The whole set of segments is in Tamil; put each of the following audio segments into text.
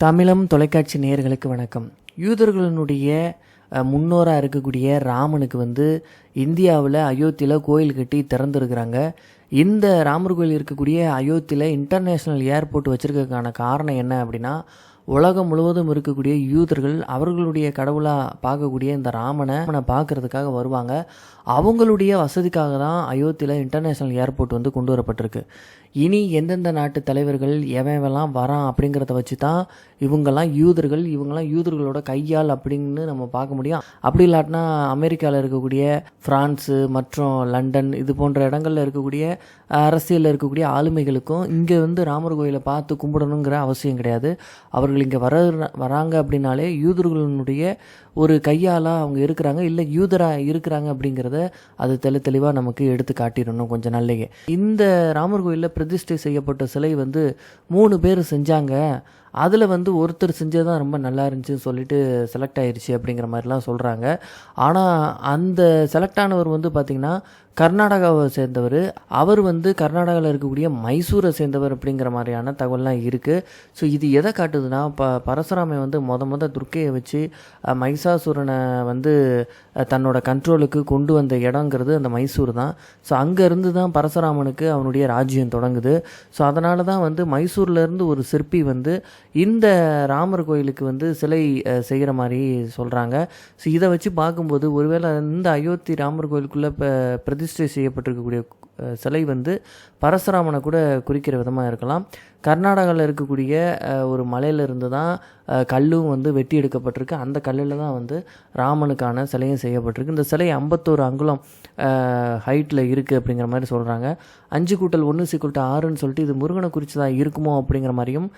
தமிழம் தொலைக்காட்சி நேயர்களுக்கு வணக்கம். யூதர்களினுடைய முன்னோராக இருக்கக்கூடிய ராமனுக்கு வந்து இந்தியாவில் அயோத்தியில் கோயில் கட்டி திறந்துருக்குறாங்க. இந்த ராமர் கோயில் இருக்கக்கூடிய அயோத்தியில் இன்டர்நேஷ்னல் ஏர்போர்ட் வச்சுருக்கக்கான காரணம் என்ன அப்படின்னா உலகம் முழுவதும் இருக்கக்கூடிய யூதர்கள் அவர்களுடைய கடவுளாக பார்க்கக்கூடிய இந்த ராமனை ராமனை பார்க்கறதுக்காக வருவாங்க. அவங்களுடைய வசதிக்காக தான் அயோத்தியில் இன்டர்நேஷ்னல் ஏர்போர்ட் வந்து கொண்டு வரப்பட்டிருக்கு. இனி எந்தெந்த நாட்டு தலைவர்கள் எவன்லாம் வரான் அப்படிங்கிறத வச்சு தான் இவங்கெல்லாம் யூதர்கள் இவங்கெல்லாம் யூதர்களோட கையால் அப்படின்னு நம்ம பார்க்க முடியும். அப்படி இல்லாட்டினா அமெரிக்காவில் இருக்கக்கூடிய ஃப்ரான்ஸு மற்றும் லண்டன் இது போன்ற இடங்களில் இருக்கக்கூடிய அரசியலில் இருக்கக்கூடிய ஆளுமைகளுக்கும் இங்கே வந்து ராமர் கோயிலை பார்த்து கும்பிடணுங்கிற அவசியம் கிடையாது. அவர்கள் இங்கே வர வராங்க அப்படின்னாலே யூதர்களுடைய ஒரு கையால் அவங்க இருக்கிறாங்க இல்லை யூதராக இருக்கிறாங்க அப்படிங்கிறத அது தெளி தெளிவாக நமக்கு எடுத்து காட்டிடணும் கொஞ்சம் நல்லையே இந்த ராமர் கோயிலில் பிரதிஷ்டை செய்யப்பட்ட சிலை வந்து மூணு பேர் செஞ்சாங்க. அதில் வந்து ஒருத்தர் செஞ்சது தான் ரொம்ப நல்லா இருந்துச்சுன்னு சொல்லிட்டு செலக்ட் ஆயிடுச்சு அப்படிங்கிற மாதிரிலாம் சொல்கிறாங்க ஆனால் அந்த செலக்ட் ஆனவர் வந்து பார்த்திங்கன்னா கர்நாடகாவை சேர்ந்தவர். அவர் வந்து கர்நாடகாவில் இருக்கக்கூடிய மைசூரை சேர்ந்தவர் அப்படிங்கிற மாதிரியான தகவல்லாம் இருக்குது ஸோ இது எதை காட்டுதுன்னா ப பரசுராமை வந்து மொத மொத துர்க்கையை வச்சு மைசாசுரனை வந்து தன்னோட கண்ட்ரோலுக்கு கொண்டு வந்த இடங்கிறது அந்த மைசூர் தான். ஸோ அங்கேருந்து தான் பரசுராமனுக்கு அவனுடைய ராஜ்யம் தொடங்குது. ஸோ அதனால தான் வந்து மைசூர்லேருந்து ஒரு சிற்பி வந்து இந்த ராமர் கோயிலுக்கு வந்து சிலை செய்கிற மாதிரி சொல்கிறாங்க ஸோ இதை வச்சு பார்க்கும்போது ஒருவேளை இந்த அயோத்தி ராமர் கோயிலுக்குள்ளே இப்போ பிரதிஷ்டை செய்யப்பட்டிருக்கக்கூடிய சிலை வந்து பரசுராமனை கூட குறிக்கிற விதமாக இருக்கலாம். கர்நாடகாவில் இருக்கக்கூடிய ஒரு மலையிலிருந்து தான் கல்லும் வந்து வெட்டி எடுக்கப்பட்டிருக்கு. அந்த கல்லில் தான் வந்து ராமனுக்கான சிலையும் செய்யப்பட்டிருக்கு. இந்த சிலை ஐம்பத்தோரு அங்குலம் ஹைட்டில் இருக்குது அப்படிங்கிற மாதிரி சொல்கிறாங்க அஞ்சு கூட்டல் ஒன்று சிக்கூட்ட ஆறுன்னு சொல்லிட்டு இது முருகனை குறித்து தான் இருக்குமோ அப்படிங்கிற மாதிரியும்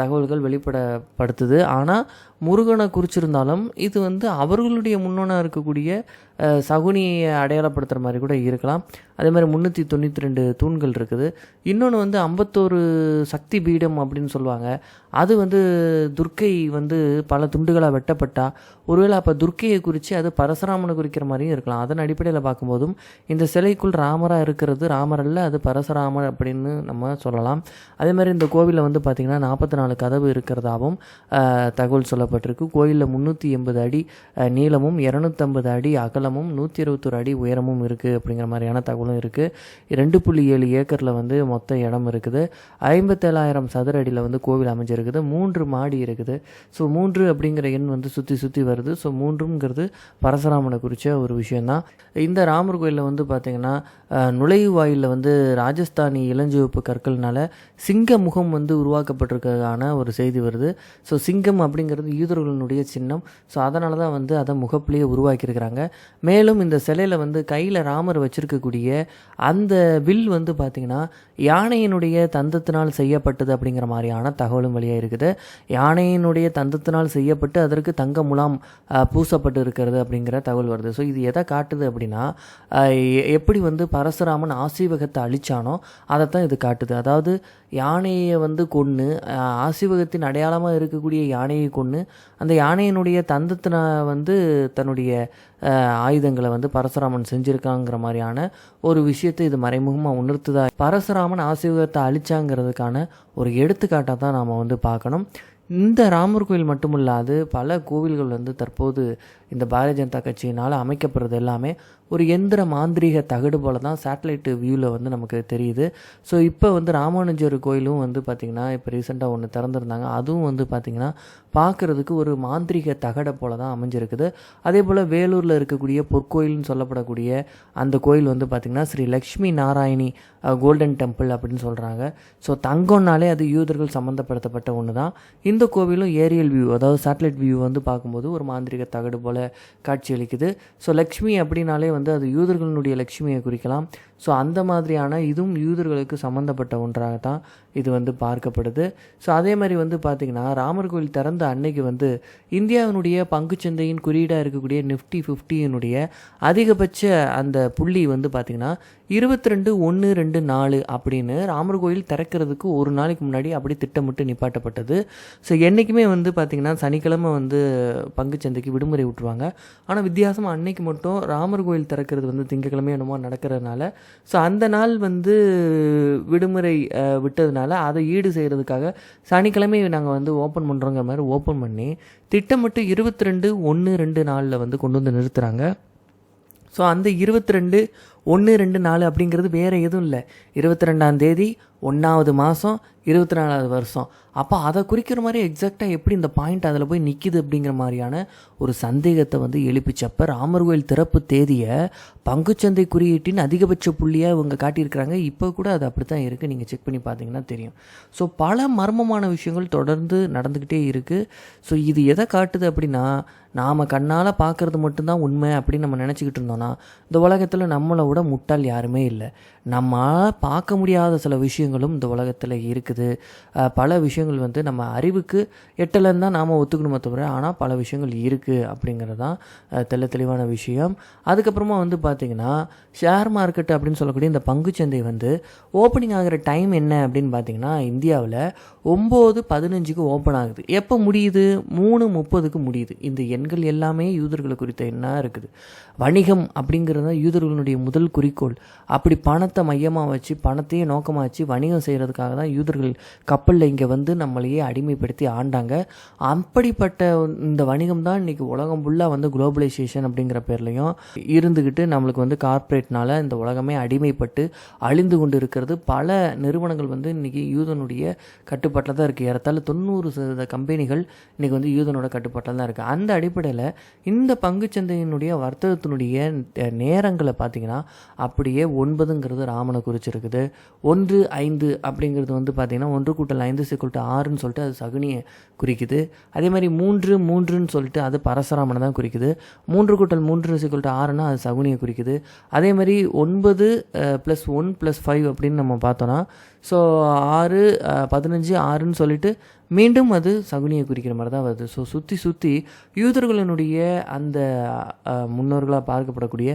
தகவல்கள் வெளிப்படப்படுத்துது. ஆனால் முருகனை குறிச்சிருந்தாலும் இது வந்து அவர்களுடைய முன்னோனாக இருக்கக்கூடிய சகுனியை அடையாளப்படுத்துகிற மாதிரி கூட இருக்கலாம். அதே மாதிரி முந்நூற்றி தொண்ணூற்றி ரெண்டு தூண்கள் இருக்குது. இன்னொன்று வந்து ஐம்பத்தோரு சக்தி பீடம் அப்படின்னு சொல்லுவாங்க. அது வந்து துர்க்கை வந்து பல துண்டுகளாக வெட்டப்பட்டா ஒருவேளை அப்போ துர்க்கையை குறித்து அது பரசுராமனை குறிக்கிற மாதிரியும் இருக்கலாம். அதன் அடிப்படையில் பார்க்கும்போதும் இந்த சிலைக்குள் ராமராக இருக்கிறது ராமர் அல்ல அது பரசுராமர் அப்படின்னு நம்ம சொல்லலாம். அதே மாதிரி இந்த கோவிலில் வந்து பார்த்திங்கன்னா நாற்பத்தி நாலு கதவு இருக்கிறதாகவும் தகவல் சொல்லப்பட்டிருக்கு. கோயிலில் முந்நூற்றி எண்பது அடி நீளமும் இரநூத்தம்பது அடி அகலமும் நூற்றி இருபத்தொரு அடி உயரமும் இருக்குது அப்படிங்கிற மாதிரியான தகவலும் இருக்குது ரெண்டு புள்ளி ஏழு ஏக்கரில் வந்து மொத்த இடம் இருக்குது. ஐம்பத்தேழாயிரம் சதுர அடியில் வந்து கோவில் அமைஞ்சிருக்கு. இருக்குது மூன்று மாடி இருக்குது. ஸோ மூன்று அப்படிங்கிற எண் வந்து சுற்றி சுற்றி வருது. ஸோ மூன்றுங்கிறது பரசுராமனை குறித்த ஒரு விஷயந்தான் இந்த ராமர் கோயிலில் வந்து பார்த்திங்கன்னா நுழைவாயிலில் நுழைவு வாயிலில் வந்து ராஜஸ்தானி இளஞ்சிவப்பு கற்கள்னால சிங்க முகம் வந்து உருவாக்கப்பட்டிருக்கிறதான ஒரு செய்தி வருது. ஸோ சிங்கம் அப்படிங்கிறது யூதர்களுடைய சின்னம். ஸோ அதனால தான் வந்து அதை முகப்பிலேயே உருவாக்கியிருக்கிறாங்க. மேலும் இந்த சிலையில் வந்து கையில் ராமர் வச்சிருக்கக்கூடிய அந்த வில் வந்து பார்த்திங்கன்னா யானையினுடைய தந்தத்தினால் செய்யப்பட்டது அப்படிங்கிற மாதிரியான தகவலும் இருக்குது. யானையினுடைய தந்தத்தினால் செய்யப்பட்டு அதற்கு தங்க முலாம் பூசப்பட்டு இருக்கிறது அப்படிங்கிற தகவல் வருது. ஸோ இது எதை காட்டுது அப்படின்னா எப்படி வந்து பரசுராமன் ஆசீவகத்தை அழிச்சானோ அதைத்தான் இது காட்டுது. அதாவது யானையை வந்து கொன்று ஆசீவகத்தின் அடையாளமாக இருக்கக்கூடிய யானையை கொன்று அந்த யானையினுடைய தந்தத்தின வந்து தன்னுடைய ஆயுதங்களை வந்து பரசுராமன் செஞ்சுருக்காங்கிற மாதிரியான ஒரு விஷயத்தை இது மறைமுகமாக உணர்த்துதா? பரசுராமன் ஆசீவகத்தை அழிச்சாங்கிறதுக்கான ஒரு எடுத்துக்காட்டாக தான் நாம் வந்து பார்க்கணும். இந்த ராமர் கோயில் மட்டுமில்லாது பல கோவில்கள் வந்து தற்போது இந்த பாரதிய ஜனதா கட்சியினால் அமைக்கப்படுறது எல்லாமே ஒரு எந்திர மாந்திரீக தகடு போல தான் சேட்டலைட் வியூவில் வந்து நமக்கு தெரியுது. ஸோ இப்போ வந்து ராமானுஜர் கோயிலும் வந்து பார்த்திங்கன்னா இப்போ ரீசெண்டாக ஒன்று திறந்துருந்தாங்க. அதுவும் வந்து பார்த்திங்கன்னா பார்க்குறதுக்கு ஒரு மாந்திரீக தகடை போல தான் அமைஞ்சிருக்குது. அதே போல் வேலூரில் இருக்கக்கூடிய பொற்கோயில்னு சொல்லப்படக்கூடிய அந்த கோயில் வந்து பார்த்திங்கன்னா ஸ்ரீ லக்ஷ்மி நாராயணி கோல்டன் டெம்பிள் அப்படின்னு சொல்கிறாங்க ஸோ தங்கம்னாலே அது யூதர்கள் சம்மந்தப்படுத்தப்பட்ட ஒன்று தான் இந்த கோவிலும் ஏரியல் வியூ அதாவது சேட்டலைட் வியூ வந்து பார்க்கும்போது ஒரு மாந்திரிக தகடு போல் காட்சியளிக்குது ஸோ லக்ஷ்மி அப்படின்னாலே வந்து அது யூதர்களுடைய லக்ஷ்மியை குறிக்கலாம். ஸோ அந்த மாதிரியான இதுவும் யூதர்களுக்கு சம்மந்தப்பட்ட ஒன்றாக தான் இது வந்து பார்க்கப்படுது. ஸோ அதே மாதிரி வந்து பார்த்திங்கன்னா ராமர் கோயில் திறந்த அன்னைக்கு வந்து இந்தியாவினுடைய பங்குச்சந்தையின் குறியீடாக இருக்கக்கூடிய நிஃப்டி ஃபிஃப்டியினுடைய அதிகபட்ச அந்த புள்ளி வந்து பார்த்திங்கன்னா இருபத்தி ரெண்டு ஒன்று ரெண்டு நாலு அப்படின்னு ராமர் கோயில் திறக்கிறதுக்கு ஒரு நாளைக்கு முன்னாடி அப்படி திட்டமிட்டு நிப்பாட்டப்பட்டது. ஸோ என்றைக்குமே வந்து பார்த்திங்கன்னா சனிக்கிழமை வந்து பங்குச்சந்தைக்கு விடுமுறை விட்டுருவாங்க. ஆனால் வித்தியாசமாக அன்னைக்கு மட்டும் ராமர் கோயில் திறக்கிறது வந்து திங்கக்கிழமை என்னமோ நடக்கிறதுனால ஸோ அந்த நாள் வந்து விடுமுறை விட்டதுனால அதை ஈடு செய்கிறதுக்காக சனிக்கிழமை நாங்கள் வந்து ஓப்பன் பண்ணுறோங்கிற மாதிரி ஓப்பன் பண்ணி திட்டமிட்டு இருபத்தி ரெண்டு ஒன்று ரெண்டு நாளில் வந்து கொண்டு வந்து நிறுத்துகிறாங்க ஸோ அந்த இருபத்தி ரெண்டு ஒன்று ரெண்டு நாலு அப்படிங்கிறது வேறு எதுவும் இல்லை. இருபத்தி ரெண்டாம் தேதி ஒன்றாவது மாதம் இருபத்தி நாலாவது வருஷம். அப்போ அதை குறிக்கிற மாதிரி எக்ஸாக்டாக எப்படி இந்த பாயிண்ட் அதில் போய் நிற்கிது அப்படிங்கிற மாதிரியான ஒரு சந்தேகத்தை வந்து எழுப்பிச்சப்ப ராமர் கோயில் திறப்பு தேதியை பங்குச்சந்தை குறியீட்டின் அதிகபட்ச புள்ளியாக இவங்க காட்டியிருக்கிறாங்க. இப்போ கூட அது அப்படி தான் இருக்குது நீங்கள் செக் பண்ணி பார்த்தீங்கன்னா தெரியும். ஸோ பல மர்மமான விஷயங்கள் தொடர்ந்து நடந்துக்கிட்டே இருக்குது ஸோ இது எதை காட்டுது அப்படின்னா நாம் கண்ணால் பார்க்குறது மட்டும்தான் உண்மை அப்படின்னு நம்ம நினச்சிக்கிட்டு இருந்தோம்னா இந்த உலகத்தில் நம்மளை விட முட்டாள் யாருமே இல்லை. நம்மளால் பார்க்க முடியாத சில விஷயங்களும் இந்த உலகத்தில் இருக்குது. பல விஷயங்கள் வந்து நம்ம அறிவுக்கு எட்டலன்னு தான் நாம் ஒத்துக்கணுமே தவிர ஆனால் பல விஷயங்கள் இருக்குது அப்படிங்கிறது தான் அஹ் தெள்ள தெளிவான விஷயம். அதுக்கப்புறமா வந்து பார்த்திங்கன்னா ஷேர் மார்க்கெட் அப்படின்னு சொல்லக்கூடிய இந்த பங்குச்சந்தை வந்து ஓப்பனிங் ஆகிற டைம் என்ன அப்படின்னு பார்த்தீங்கன்னா இந்தியாவில் ஒம்பது பதினஞ்சுக்கு ஓப்பன் ஆகுது. எப்போ முடியுது? மூணு முப்பதுக்கு முடியுது. இந்த எண்கள் எல்லாமே யூதர்களை குறித்த எண்ணாக இருக்குது. வணிகம் அப்படிங்கிறது தான் யூதர்களுடைய முதல் குறிக்கோள். அப்படி பணத்தை மையமாக வச்சு பணத்தையே நோக்கமாக வச்சு வணிகம் செய்கிறதுக்காக தான் யூதர்கள் கப்பலில் இங்கே வந்து நம்மளையே அடிமைப்படுத்தி ஆண்டாங்க. அப்படிப்பட்ட இந்த வணிகம் தான் இன்றைக்கி உலகம் ஃபுல்லாக வந்து குளோபலைசேஷன் அப்படிங்கிற பேர்லையும் இருந்துக்கிட்டு நம்மளுக்கு வந்து கார்ப்பரேட்னால் இந்த உலகமே அடிமைப்பட்டு அழிந்து கொண்டு இருக்கிறது பல நிறுவனங்கள் வந்து இன்றைக்கி யூதனுடைய கட்டுப்பாட்டில் தான் இருக்குது ஏறத்தாழ தொண்ணூறு சதவீத கம்பெனிகள் இன்றைக்கி வந்து யூதனோட கட்டுப்பாட்டில் தான் இருக்குது அந்த அடிப்படையில் இந்த பங்குச்சந்தையினுடைய வர்த்தக ராமத்தினுடைய நேரங்களை பார்த்தீங்கன்னா அப்படியே ஒன்பதுங்கிறது ராமனை குறிச்சிருக்குது. ஒன்று ஐந்து அப்படிங்கிறது வந்து பார்த்தீங்கன்னா ஒன்று கூட்டல் ஐந்து சிக்கல் ஆறுன்னு சொல்லிட்டு அது சகுனியை குறிக்குது. அதே மாதிரி மூன்று மூன்றுன்னு சொல்லிட்டு அது பரசுராமனை தான் குறிக்குது. மூன்று கூட்டல் மூன்று சிக்கல் ஆறுனா அது சகுனியை குறிக்குது. அதே மாதிரி ஒன்பது ப்ளஸ் ஒன் ப்ளஸ் ஃபைவ் அப்படின்னு நம்ம பார்த்தோன்னா ஸோ ஆறு பதினஞ்சு ஆறுன்னு சொல்லிட்டு மீண்டும் அது சகுனியை குறிக்கிற மாதிரி தான் வருது. ஸோ சுற்றி சுற்றி யூதர்களினுடைய அந்த முன்னோர்களாக பார்க்கப்படக்கூடிய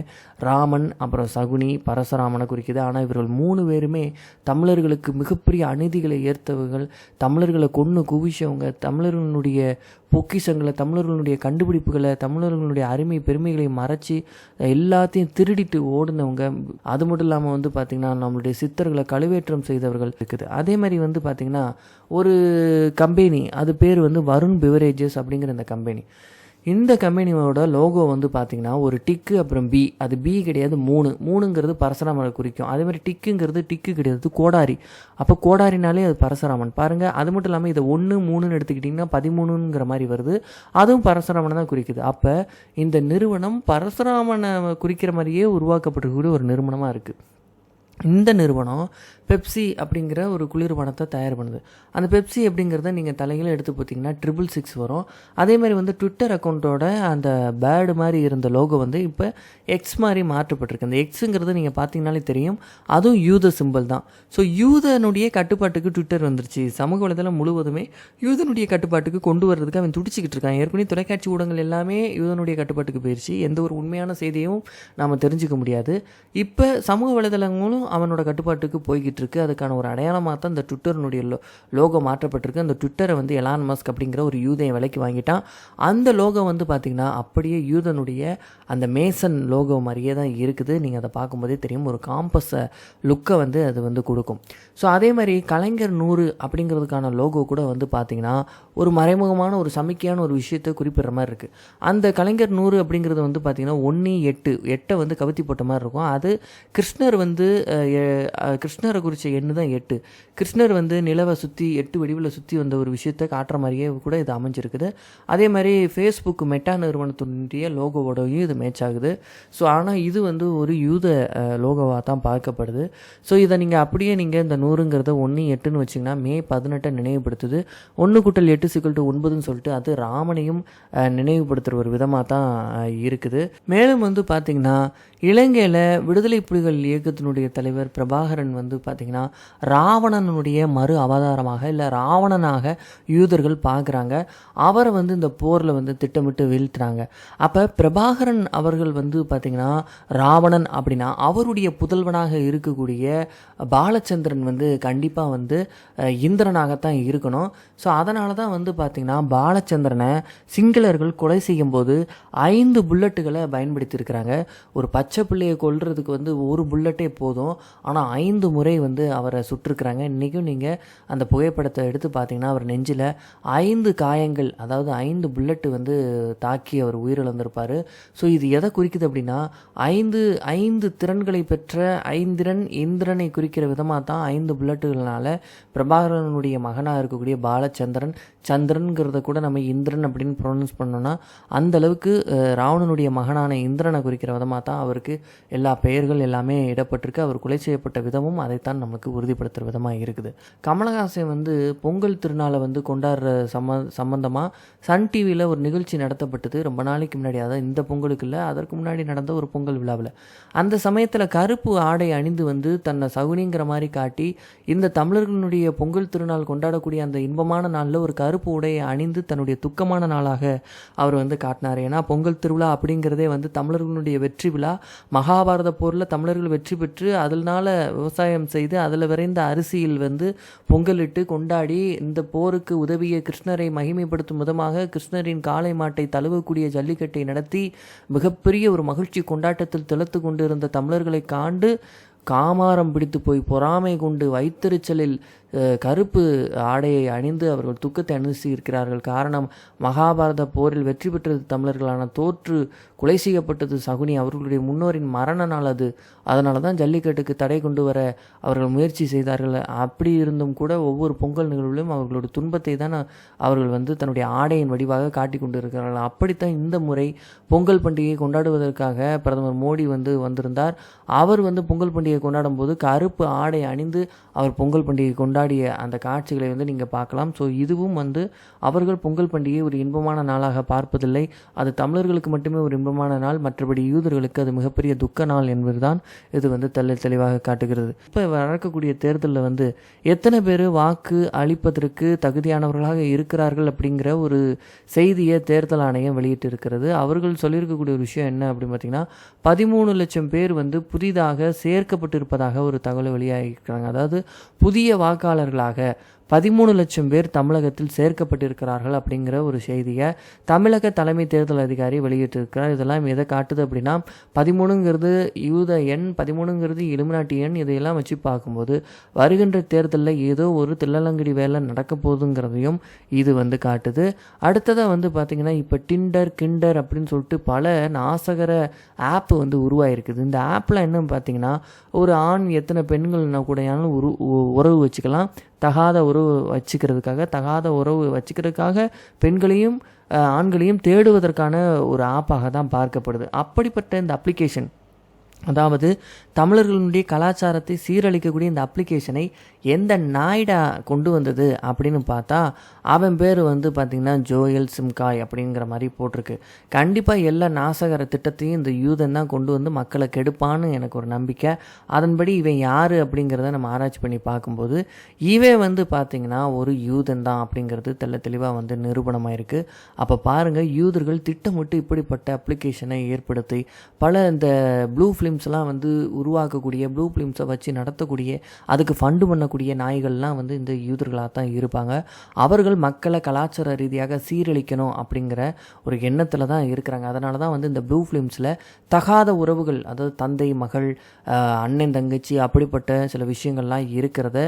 ராமன் அப்புறம் சகுனி பரசுராமனை குறிக்கிது. ஆனால் இவர்கள் மூணு பேருமே தமிழர்களுக்கு மிகப்பெரிய அநீதிகளை ஏற்றவர்கள் தமிழர்களை கொன்று குவிச்சவங்க. தமிழர்களுடைய பொக்கிஷங்களை தமிழர்களுடைய கண்டுபிடிப்புகளை தமிழர்களுடைய அருமை பெருமைகளை மறைச்சி எல்லாத்தையும் திருடிட்டு ஓடுனவங்க அது மட்டும் இல்லாமல் வந்து பார்த்திங்கன்னா நம்மளுடைய சித்தர்களை கழுவேற்றம் செய்தவர்கள் இருக்குது. அதே மாதிரி வந்து பார்த்திங்கன்னா ஒரு கம்பெனி அது பேர் வந்து வருண் பிவரேஜஸ் அப்படிங்கிற அந்த கம்பெனி இந்த கம்பெனியோட லோகோ வந்து பார்த்திங்கன்னா ஒரு டிக்கு அப்புறம் பி அது பி கிடையாது மூணு. மூணுங்கிறது பரசுராமனை குறிக்கும். அதே மாதிரி டிக்குங்கிறது டிக்கு கிடையாது கோடாரி. அப்போ கோடாரினாலே அது பரசுராமன். பாருங்கள் அது மட்டும் இல்லாமல் இதை ஒன்று மூணுன்னு எடுத்துக்கிட்டிங்கன்னா பதிமூணுங்கிற மாதிரி வருது. அதுவும் பரசுராமனை தான் குறிக்குது. அப்போ இந்த நிறுவனம் பரசுராமனை குறிக்கிற மாதிரியே உருவாக்கப்பட்டிருக்கக்கூடிய ஒரு நிறுவனமாக இருக்குது இந்த நிறுவனம் பெப்சி அப்படிங்கிற ஒரு குளிர்பானத்தை தயார் பண்ணுது. அந்த பெப்சி அப்படிங்கிறத நீங்கள் தலையில் எடுத்து பார்த்தீங்கன்னா ட்ரிபிள் சிக்ஸ் வரும். அதே மாதிரி வந்து ட்விட்டர் அக்கௌண்ட்டோட அந்த பேர்டு மாதிரி இருந்த லோகோ வந்து இப்போ எக்ஸ் மாதிரி மாற்றப்பட்டிருக்கு. அந்த எக்ஸுங்கிறது நீங்கள் பார்த்தீங்கனாலே தெரியும். அதுவும் யூத சிம்பிள் தான். ஸோ யூதனுடைய கட்டுப்பாட்டுக்கு ட்விட்டர் வந்துருச்சு. சமூக வலைதளம் முழுவதுமே யூதனுடைய கட்டுப்பாட்டுக்கு கொண்டு வர்றதுக்கு அவன் துடிச்சிக்கிட்டு இருக்கான். ஏற்கனவே தொலைக்காட்சி ஊடகங்கள் எல்லாமே யூதனுடைய கட்டுப்பாட்டுக்கு போயிடுச்சு எந்த ஒரு உண்மையான செய்தியும் நாம் தெரிஞ்சுக்க முடியாது. இப்போ சமூக வலைதளங்களும் அவனோட கட்டுப்பாட்டுக்கு போய்கிட்டு இருக்கு அதுக்கான ஒரு அடையாளமாக தான் இந்த ட்விட்டர்னுடைய லோ லோகோ மாற்றப்பட்டிருக்கு. அந்த ட்விட்டரை வந்து எலான் மஸ்க் அப்படிங்கிற ஒரு யூதையை விலைக்கு வாங்கிட்டான். அந்த லோகோ வந்து பார்த்திங்கன்னா அப்படியே யூதனுடைய அந்த மேசன் லோகோ மாதிரியே தான் இருக்குது. நீங்கள் அதை பார்க்கும்போதே தெரியும். ஒரு காம்பஸை லுக்கை வந்து அது வந்து கொடுக்கும். ஸோ அதே மாதிரி கலைஞர் நூறு அப்படிங்கிறதுக்கான லோகோ கூட வந்து பார்த்திங்கன்னா ஒரு மறைமுகமான ஒரு சமிக்கையான ஒரு விஷயத்தை குறிப்பிடுற மாதிரி இருக்குது அந்த கலைஞர் நூறு அப்படிங்கிறது வந்து பார்த்திங்கன்னா ஒன்று எட்டு எட்டை வந்து கவுத்தி போட்ட மாதிரி இருக்கும். அது கிருஷ்ணர் வந்து கிருஷ்ணரை குறித்த எண்ணு தான் எட்டு. கிருஷ்ணர் வந்து நிலவை சுற்றி எட்டு வடிவில் சுற்றி வந்த ஒரு விஷயத்தை காட்டுற மாதிரியே கூட இது அமைஞ்சிருக்குது. அதே மாதிரி ஃபேஸ்புக் மெட்டா நிறுவனத்தினுடைய லோகோவோடையும் இது மேட்ச் ஆகுது. ஸோ ஆனால் இது வந்து ஒரு யூத லோகோவாக தான் பார்க்கப்படுது. ஸோ இதை நீங்கள் அப்படியே நீங்கள் இந்த நூறுங்கிறத ஒன்று எட்டுன்னு வச்சிங்கன்னா மே பதினெட்டை நினைவுபடுத்துது. ஒன்று கூட்டல் எட்டு சிக்கல் டு ஒன்பதுன்னு சொல்லிட்டு அது ராமனையும் நினைவுபடுத்துகிற ஒரு விதமாக தான் இருக்குது. மேலும் வந்து பார்த்திங்கன்னா இலங்கையில் விடுதலை புலிகள் இயக்கத்தினுடைய தலைவர் பிரபாகரன் வந்து பார்த்திங்கன்னா ராவணனுடைய மறு அவதாரமாக இல்லை ராவணனாக யூதர்கள் பார்க்குறாங்க. அவரை வந்து இந்த போரில் வந்து திட்டமிட்டு வீழ்த்துறாங்க. அப்போ பிரபாகரன் அவர்கள் வந்து பார்த்திங்கன்னா ராவணன் அப்படின்னா அவருடைய புதல்வனாக இருக்கக்கூடிய பாலச்சந்திரன் வந்து கண்டிப்பாக வந்து இந்திரனாகத்தான் இருக்கணும். ஸோ அதனால தான் வந்து பார்த்திங்கன்னா பாலச்சந்திரனை சிங்களர்கள் கொலை செய்யும்போது ஐந்து புல்லட்டுகளை பயன்படுத்தியிருக்கிறாங்க. ஒரு பச்சை பச்சை பிள்ளையை கொல்றதுக்கு வந்து ஒரு புல்லட்டே போதும். ஆனால் ஐந்து முறை வந்து அவரை சுட்டிருக்கிறாங்க. இன்றைக்கும் நீங்கள் அந்த புகைப்படத்தை எடுத்து பார்த்தீங்கன்னா அவர் நெஞ்சில் ஐந்து காயங்கள் அதாவது ஐந்து புல்லட்டு வந்து தாக்கி அவர் உயிரிழந்திருப்பார். ஸோ இது எதை குறிக்குது அப்படின்னா ஐந்து ஐந்து திறன்களை பெற்ற ஐந்திரன் இந்திரனை குறிக்கிற விதமாக தான் ஐந்து புல்லட்டுகள்னால பிரபாகரனுடைய மகனாக இருக்கக்கூடிய பாலச்சந்திரன் சந்திரன்கிறத கூட நம்ம இந்திரன் அப்படின்னு ப்ரொனவுன்ஸ் பண்ணோம்னா அந்த அளவுக்கு ராவணனுடைய மகனான இந்திரனை குறிக்கிற விதமாக தான் அவர் அவருக்கு எல்லா பெயர்கள் எல்லாமே இடப்பட்டிருக்கு. அவர் கொலை செய்யப்பட்ட விதமும் அதைத்தான் நமக்கு உறுதிப்படுத்துகிற விதமாக இருக்குது. கமலஹாசன் வந்து பொங்கல் திருநாளை வந்து கொண்டாடுற சம்ம சம்பந்தமாக சன் டிவியில் ஒரு நிகழ்ச்சி நடத்தப்பட்டது. ரொம்ப நாளைக்கு முன்னாடி. அதாவது இந்த பொங்கலுக்கு இல்லை அதற்கு முன்னாடி நடந்த ஒரு பொங்கல் விழாவில். அந்த சமயத்தில் கருப்பு ஆடை அணிந்து வந்து தன்னை சகுனிங்கிற மாதிரி காட்டி இந்த தமிழர்களுடைய பொங்கல் திருநாள் கொண்டாடக்கூடிய அந்த இன்பமான நாளில் ஒரு கருப்பு உடையை அணிந்து தன்னுடைய துக்கமான நாளாக அவர் வந்து காட்டினார். ஏன்னா பொங்கல் திருவிழா அப்படிங்கிறதே வந்து தமிழர்களுடைய வெற்றி விழா. மகாபாரத போரில் தமிழர்கள் வெற்றி பெற்று அதனால விவசாயம் செய்து அதில் விரைந்த அரிசியில் வந்து பொங்கலிட்டு கொண்டாடி இந்த போருக்கு உதவிய கிருஷ்ணரை மகிமைப்படுத்தும் விதமாக கிருஷ்ணரின் காளை மாட்டை தழுவக்கூடிய ஜல்லிக்கட்டை நடத்தி மிகப்பெரிய ஒரு மகிழ்ச்சி கொண்டாட்டத்தில் திளத்து கொண்டிருந்த தமிழர்களை காண்டு காமாரம் பிடித்து போய் பொறாமை கொண்டு வைத்தறிச்சலில் கருப்பு ஆடையை அணிந்து அவர்கள் துக்கத்தை அனுசி இருக்கிறார்கள் காரணம் மகாபாரத போரில் வெற்றி பெற்றது தமிழர்களான தோற்று கொலை செய்யப்பட்டது சகுனி அவர்களுடைய முன்னோரின் மரண நாள் அது. அதனால தான் ஜல்லிக்கட்டுக்கு தடை கொண்டு வர அவர்கள் முயற்சி செய்தார்கள். அப்படி இருந்தும் கூட ஒவ்வொரு பொங்கல் நிகழ்விலும் அவர்களுடைய துன்பத்தை தான் அவர்கள் வந்து தன்னுடைய ஆடையின் வடிவாக காட்டி கொண்டு இருக்கிறார்கள் அப்படித்தான் இந்த முறை பொங்கல் பண்டிகையை கொண்டாடுவதற்காக பிரதமர் மோடி வந்து வந்திருந்தார். அவர் வந்து பொங்கல் பண்டிகையை கொண்டாடும் போது கருப்பு ஆடை அணிந்து அவர் பொங்கல் பண்டிகை கொண்டாடிய அந்த காட்சிகளை வந்து நீங்கள் பார்க்கலாம். ஸோ இதுவும் வந்து அவர்கள் பொங்கல் பண்டிகையை ஒரு இன்பமான நாளாக பார்ப்பதில்லை. அது தமிழர்களுக்கு மட்டுமே ஒரு இன்பமான நாள் மற்றபடி யூதர்களுக்கு அது மிகப்பெரிய துக்க நாள் என்பதுதான் இது வந்து தெளி தெளிவாக காட்டுகிறது. இப்போ நடக்கக்கூடிய தேர்தலில் வந்து எத்தனை பேர் வாக்கு அளிப்பதற்கு தகுதியானவர்களாக இருக்கிறார்கள் அப்படிங்கிற ஒரு செய்தியை தேர்தல் ஆணையம் வெளியிட்டு இருக்கிறது அவர்கள் சொல்லியிருக்கக்கூடிய ஒரு விஷயம் என்ன அப்படின்னு பார்த்தீங்கன்னா பதிமூணு லட்சம் பேர் வந்து புதிதாக சேர்க்கப்பட்டிருப்பதாக ஒரு தகவல் வெளியாகியிருக்கிறாங்க. அதாவது புதிய வாக்காளர்களாக பதிமூணு லட்சம் பேர் தமிழகத்தில் சேர்க்கப்பட்டிருக்கிறார்கள் அப்படிங்கிற ஒரு செய்தியை தமிழக தலைமை தேர்தல் அதிகாரி வெளியிட்டிருக்கிறார். இதெல்லாம் எதை காட்டுது அப்படின்னா பதிமூணுங்கிறது யூத எண் பதிமூணுங்கிறது இலுமினாட்டி எண் இதையெல்லாம் வச்சு பார்க்கும்போது வருகின்ற தேர்தலில் ஏதோ ஒரு தில்லலங்கடி வேலை நடக்க போகுதுங்கிறதையும் இது வந்து காட்டுது. அடுத்ததாக வந்து பார்த்திங்கன்னா இப்போ டிண்டர் கிண்டர் அப்படின்னு சொல்லிட்டு பல நாசகர ஆப் வந்து உருவாயிருக்குது. இந்த ஆப்பில் என்னன்னு பார்த்தீங்கன்னா ஒரு ஆண் எத்தனை பெண்கள் கூடயாலும் உரு உ- உறவு வச்சுக்கலாம். தகாத உறவு வச்சுக்கிறதுக்காக தகாத உறவு வச்சுக்கிறதுக்காக பெண்களையும் ஆண்களையும் தேடுவதற்கான ஒரு ஆப்பாக தான் பார்க்கப்படுது. அப்படிப்பட்ட இந்த அப்ளிகேஷன் அதாவது தமிழர்களுடைய கலாச்சாரத்தை சீரழிக்கக்கூடிய இந்த அப்ளிகேஷனை எந்த நாயிடா கொண்டு வந்தது அப்படின்னு பார்த்தா அவன் பேர் வந்து பார்த்திங்கன்னா ஜோயல் சிம்காய் அப்படிங்கிற மாதிரி போட்டிருக்கு. கண்டிப்பாக எல்லா நாசகர திட்டத்தையும் இந்த யூதன் தான் கொண்டு வந்து மக்களை கெடுப்பான்னு எனக்கு ஒரு நம்பிக்கை. அதன்படி இவன் யார் அப்படிங்கிறத நம்ம ஆராய்ச்சி பண்ணி பார்க்கும்போது இவன் வந்து பார்த்திங்கன்னா ஒரு யூதன் தான் அப்படிங்கிறது தெல்ல தெளிவாக வந்து நிரூபணமாக இருக்குது அப்போ பாருங்கள் யூதர்கள் திட்டமிட்டு இப்படிப்பட்ட அப்ளிகேஷனை ஏற்படுத்தி பல இந்த ப்ளூ ஃபிலிம்ஸ்லாம் வந்து உருவாக்கக்கூடிய ப்ளூ ஃபிலிம்ஸை வச்சு நடத்தக்கூடிய அதுக்கு ஃபண்டு பண்ணக்கூடிய நாய்கள்லாம் வந்து இந்த யூதர்களாக தான் இருப்பாங்க. அவர்கள் மக்களை கலாச்சார ரீதியாக சீரழிக்கணும் அப்படிங்கிற ஒரு எண்ணத்தில் தான் இருக்கிறாங்க. அதனால தான் வந்து இந்த ப்ளூ ஃபிலிம்ஸில் தகாத உறவுகள் அதாவது தந்தை மகள் அண்ணன் தங்கச்சி அப்படிப்பட்ட சில விஷயங்கள்லாம் இருக்கிறத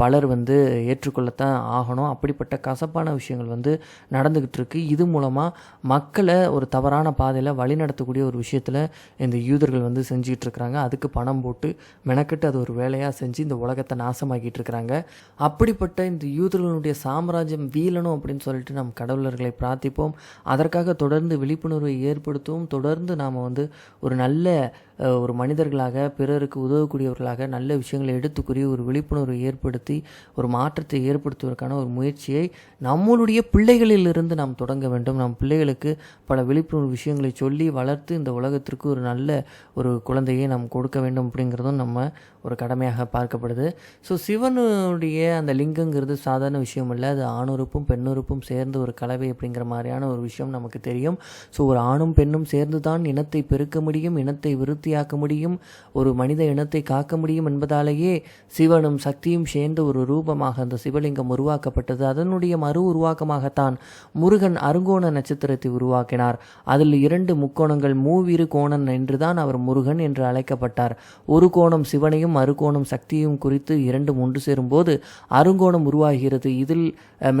பலர் வந்து ஏற்றுக்கொள்ளத்தான் ஆகணும். அப்படிப்பட்ட கசப்பான விஷயங்கள் வந்து நடந்துக்கிட்டு இருக்கு. இது மூலமாக மக்களை ஒரு தவறான பாதையில் வழிநடத்தக்கூடிய ஒரு விஷயத்தில் இந்த யூதர்கள் வந்து செஞ்சிகிட்டு இருக்கிறாங்க அதுக்கு பணம் போட்டு மெனக்கெட்டு அது ஒரு வேலையாக செஞ்சு இந்த உலகத்தை நாசமாக்கிட்டு இருக்கிறாங்க அப்படிப்பட்ட இந்த யூதர்களுடைய சாம்ராஜ்யம் வீழணும் அப்படின்னு சொல்லிட்டு நம் கடவுளர்களை பிரார்த்திப்போம். அதற்காக தொடர்ந்து விழிப்புணர்வை ஏற்படுத்தவும். தொடர்ந்து நாம் வந்து ஒரு நல்ல ஒரு மனிதர்களாக பிறருக்கு உதவக்கூடியவர்களாக நல்ல விஷயங்களை எடுத்துக்கூறி ஒரு விழிப்புணர்வை ஏற்படுத்தி ஒரு மாற்றத்தை ஏற்படுத்துவதற்கான ஒரு முயற்சியை நம்மளுடைய பிள்ளைகளிலிருந்து நாம் தொடங்க வேண்டும். நம் பிள்ளைகளுக்கு பல விழிப்புணர்வு விஷயங்களை சொல்லி வளர்த்து இந்த உலகத்திற்கு ஒரு நல்ல ஒரு குழந்தையை நாம் கொடுக்க வேண்டும் அப்படிங்கிறதும் நம்ம ஒரு கடமையாக பார்க்கப்படுது. ஸோ சிவனுடைய அந்த லிங்கங்கிறது சாதாரண விஷயம் இல்லை. அது ஆணுறுப்பும் பெண்ணுறுப்பும் சேர்ந்து ஒரு கலவை அப்படிங்கிற மாதிரியான ஒரு விஷயம் நமக்கு தெரியும். ஸோ ஒரு ஆணும் பெண்ணும் சேர்ந்து தான் இனத்தை பெருக்க முடியும். இனத்தை சக்தியாக்க முடியும். ஒரு மனித இனத்தை காக்க முடியும் என்பதாலேயே சிவனும் சக்தியும் சேர்ந்த ஒரு ரூபமாக அந்த சிவலிங்கம் உருவாக்கப்பட்டது. அதனுடைய மறு உருவாக்கமாகத்தான் முருகன் அருங்கோண நட்சத்திரத்தை உருவாக்கினார். அதில் இரண்டு முக்கோணங்கள் மூவிரு கோணன் என்றுதான் அவர் முருகன் என்று அழைக்கப்பட்டார். ஒரு கோணம் சிவனையும் மறுகோணம் சக்தியும் குறித்து இரண்டும் ஒன்று சேரும்போது அருங்கோணம் உருவாகிறது. இதில்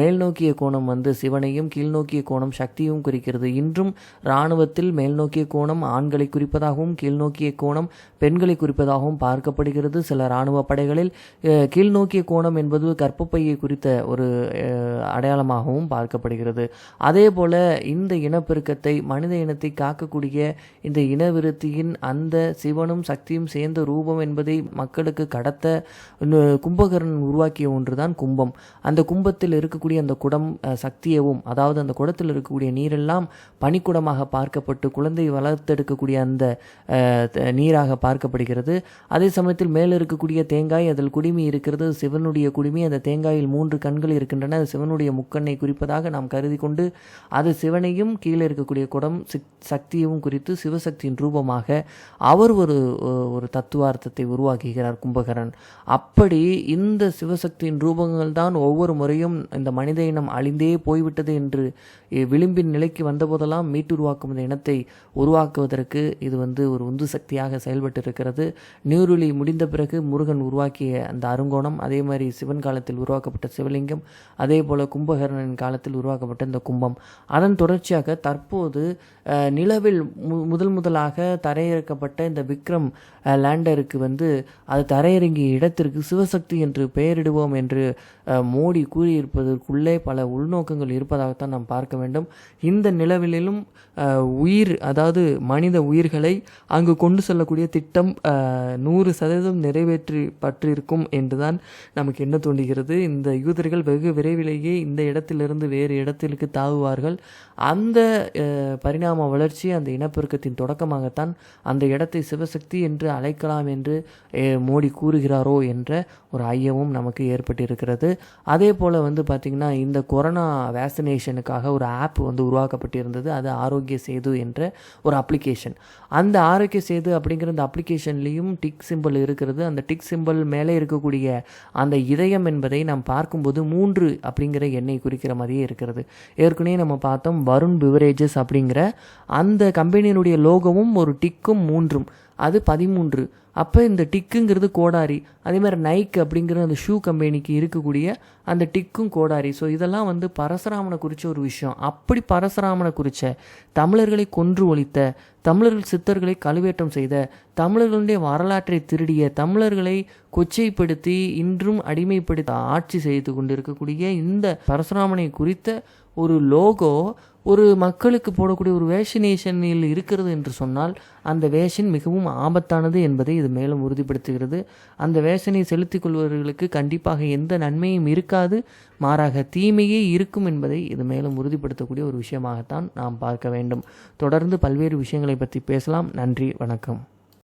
மேல் நோக்கிய கோணம் வந்து சிவனையும் கீழ்நோக்கிய கோணம் சக்தியும் குறிக்கிறது. இன்றும் இராணுவத்தில் மேல் நோக்கிய கோணம் ஆண்களை குறிப்பதாகவும் கீழ்நோக்கிய கோணம் பெண்களை குறிப்பதாகவும் பார்க்கப்படுகிறது. சில இராணுவ படைகளில் கீழ்நோக்கிய கோணம் என்பது கற்பப்பையை குறித்த ஒரு அடையாளமாகவும் பார்க்கப்படுகிறது. அதே போல இந்த இனப்பெருக்கத்தை மனித இனத்தை காக்கக்கூடிய இந்த இனவிருத்தியின் அந்த சிவனும் சக்தியும் சேர்ந்த ரூபம் என்பதை மக்களுக்கு கடத்த இன்னும் கும்பகர்ணன் உருவாக்கிய ஒன்றுதான் கும்பம். அந்த கும்பத்தில் இருக்கக்கூடிய அந்த குடம் சக்தியவும் அதாவது அந்த குடத்தில் இருக்கக்கூடிய நீரெல்லாம் பனிக்குடமாக பார்க்கப்பட்டு குழந்தை வளர்த்தெடுக்கக்கூடிய அந்த நீராக பார்க்கப்படுகிறது. அதே சமயத்தில் மேலே இருக்கக்கூடிய தேங்காய் அதில் குடிமி இருக்கிறது. சிவனுடைய குடிமி அந்த தேங்காயில் மூன்று கண்கள் இருக்கின்றன. அது சிவனுடைய முக்கண்ணை குறிப்பதாக நாம் கருதி கொண்டு அது சிவனையும் கீழே இருக்கக்கூடிய குடம் சக்தியும் குறித்து சிவசக்தியின் ரூபமாக அவர் ஒரு ஒரு தத்துவார்த்தத்தை உருவாக்குகிறார் கும்பகரன். அப்படி இந்த சிவசக்தியின் ரூபங்கள் தான் ஒவ்வொரு முறையும் இந்த மனித இனம் அழிந்தே போய்விட்டது என்று விளிம்பின் நிலைக்கு வந்தபோதெல்லாம் மீட்டுருவாக்கும் இந்த இனத்தை உருவாக்குவதற்கு இது வந்து ஒரு உந்து சக்தியாக செயல்பட்டு இருக்கிறது நீருளி முடிந்த பிறகு முருகன் உருவாக்கிய அந்த அருங்கோணம் அதே மாதிரி சிவன் காலத்தில் உருவாக்கப்பட்ட சிவலிங்கம் அதே போல கும்பகர்ணனின் காலத்தில் உருவாக்கப்பட்ட இந்த கும்பம். அதன் தொடர்ச்சியாக தற்போது நிலவில் மு முதல் முதலாக தரையிறக்கப்பட்ட இந்த விக்ரம் லேண்டருக்கு வந்து அது தரையிறங்கிய இடத்திற்கு சிவசக்தி என்று பெயரிடுவோம் என்று மோடி கூறியிருப்பதற்குள்ளே பல உள்நோக்கங்கள் இருப்பதாகத்தான் நாம் பார்க்க வேண்டும். வேண்டும். இந்த நிலவிலும் உயிர் அதாவது மனித உயிர்களை அங்கு கொண்டு செல்லக்கூடிய திட்டம் நூறு சதவீதம் நிறைவேற்றி பற்றிருக்கும் என்றுதான் நமக்கு என்ன தோன்றுகிறது. இந்த யூதர்கள் வெகு விரைவிலேயே இந்த இடத்திலிருந்து வேறு இடத்திற்கு தாவுவார்கள். அந்த பரிணாம வளர்ச்சி அந்த இனப்பெருக்கத்தின் தொடக்கமாகத்தான் அந்த இடத்தை சிவசக்தி என்று அழைக்கலாம் என்று மோடி கூறுகிறாரோ என்ற ஒரு ஐயமும் நமக்கு ஏற்பட்டிருக்கிறது. அதே போல் வந்து பார்த்திங்கன்னா இந்த கொரோனா வேக்சினேஷனுக்காக ஒரு ஆப் வந்து உருவாக்கப்பட்டிருந்தது. அது ஆரோக்கிய சேது என்ற ஒரு அப்ளிகேஷன் அந்த ஆரோக்கிய சேது அப்படிங்கிற அந்த அப்ளிகேஷன்லேயும் டிக் சிம்பிள் இருக்கிறது. அந்த டிக் சிம்பிள் மேலே இருக்கக்கூடிய அந்த இதயம் என்பதை நாம் பார்க்கும்போது மூன்று அப்படிங்கிற எண்ணெய் குறிக்கிற மாதிரியே இருக்கிறது. ஏற்கனவே நம்ம பார்த்தோம் வருண் பிவரேஜஸ் அப்படிங்கிற அந்த கம்பெனியினுடைய லோகமும் ஒரு டிக்கும் மூன்றும். அது பதிமூன்று. அப்போ இந்த டிக்குங்கிறது கோடாரி. அதே மாதிரி நைக் அப்படிங்கிற அந்த ஷூ கம்பெனிக்கு இருக்கக்கூடிய அந்த டிக்கும் கோடாரி. ஸோ இதெல்லாம் வந்து பரசுராமனை குறித்த ஒரு விஷயம். அப்படி பரசுராமனை குறித்த தமிழர்களை கொன்று ஒழித்த தமிழர்கள் சித்தர்களை கழுவேற்றம் செய்த தமிழர்களுடைய வரலாற்றை திருடிய தமிழர்களை கொச்சைப்படுத்தி இன்றும் அடிமைப்படுத்த ஆட்சி செய்து கொண்டிருக்கக்கூடிய இந்த பரசுராமனை குறித்த ஒரு லோகோ ஒரு மக்களுக்கு போடக்கூடிய ஒரு வேஷினேஷனில் இருக்கிறது என்று சொன்னால் அந்த வேஷன் மிகவும் ஆபத்தானது என்பதை இது மேலும் உறுதிப்படுத்துகிறது. அந்த வேஷனை செலுத்திக் கொள்பவர்களுக்கு கண்டிப்பாக எந்த நன்மையும் இருக்காது மாறாக தீமையே இருக்கும் என்பதை இது மேலும் உறுதிப்படுத்தக்கூடிய ஒரு விஷயமாகத்தான் நாம் பார்க்க வேண்டும். தொடர்ந்து பல்வேறு விஷயங்களை பற்றி பேசலாம். நன்றி வணக்கம்.